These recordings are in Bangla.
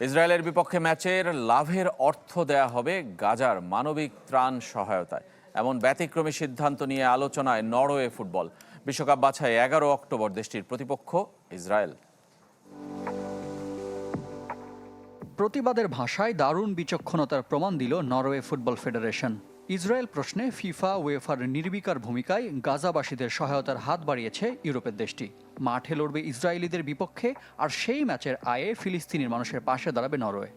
ইসরায়েলের বিপক্ষে ম্যাচের লাভের অর্থ দেয়া হবে গাজার মানবিক ত্রাণ সহায়তায়। এমন ব্যতিক্রমী সিদ্ধান্ত নিয়ে আলোচনায় নরওয়ে ফুটবল। বিশ্বকাপ বাছাই এগারো অক্টোবর দেশটির প্রতিপক্ষ ইসরায়েল। প্রতিবাদের ভাষায় দারুণ বিচক্ষণতার প্রমাণ দিল নরওয়ে ফুটবল ফেডারেশন। ইসরায়েল প্রশ্নে ফিফা ওয়েফার নির্বিকার ভূমিকায় গাজাবাসীদের সহায়তার হাত বাড়িয়েছে ইউরোপের দেশটি। মাঠে লড়বে ইসরায়েলিদের বিপক্ষে, আর সেই ম্যাচের আয়ে ফিলিস্তিনির মানুষের পাশে দাঁড়াবে নরওয়ে।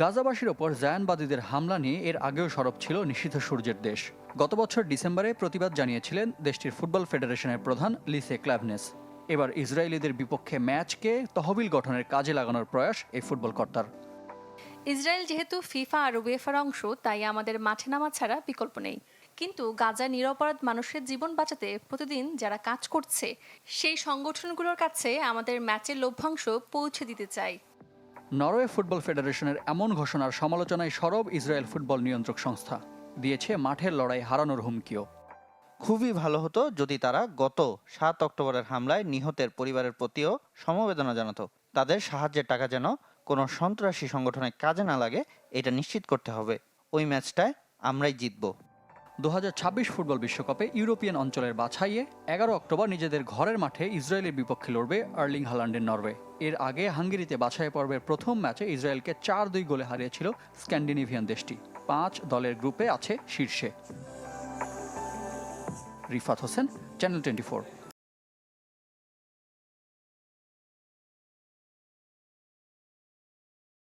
গাজাবাসীর ওপর জায়ানবাদীদের হামলা নিয়ে এর আগেও সরব ছিল নিষিদ্ধ সূর্যের দেশ। গত বছর ডিসেম্বরে প্রতিবাদ জানিয়েছিলেন দেশটির ফুটবল ফেডারেশনের প্রধান লিসে ক্ল্যাভনেস এবার ইসরায়েলিদের বিপক্ষে ম্যাচকে তহবিল গঠনের কাজে লাগানোর প্রয়াস এই ফুটবল কর্তার। ইসরায়েল যেহেতু ফিফা আর উয়েফার অংশ তাই আমাদের মাঠে নামা ছাড়া বিকল্প নেই। কিন্তু গাজা নিরপরাধ মানুষের জীবন বাঁচাতে প্রতিদিন যারা কাজ করছে সেই সংগঠনগুলোর কাছে আমাদের ম্যাচের লভ্যাংশ পৌঁছে দিতে চাই। নরওয়ে ফুটবল ফেডারেশনের এমন ঘোষণার সমালোচনায় সরব ইসরায়েল ফুটবল নিয়ন্ত্রক সংস্থা দিয়েছে মাঠের লড়াই হারানোর হুমকিও। খুবই ভালো হতো যদি তারা গত সাত অক্টোবরের হামলায় নিহতের পরিবারের প্রতিও সমবেদনা জানাতো। তাদের সাহায্যের টাকা যেন কোনো সন্ত্রাসী সংগঠনে কাজে না লাগে, এটা নিশ্চিত করতে হবে। ওই ম্যাচটায় আমরাই জিতবো। ছাব্বিশ ফুটবল বিশ্বকাপে ইউরোপিয়ান অঞ্চলের বাছাইয়ে এগারো অক্টোবর নিজেদের ঘরের মাঠে ইসরায়েলের বিপক্ষে লড়বে আর্লিং হালান্ডের নরওয়ে। এর আগে হাঙ্গেরিতে বাছাই পর্বের প্রথম ম্যাচে ইসরায়েলকে চার দুই গোলে হারিয়েছিল স্ক্যান্ডিনেভিয়ান দেশটি। পাঁচ দলের গ্রুপে আছে শীর্ষে। Rifat Hossain, channel twenty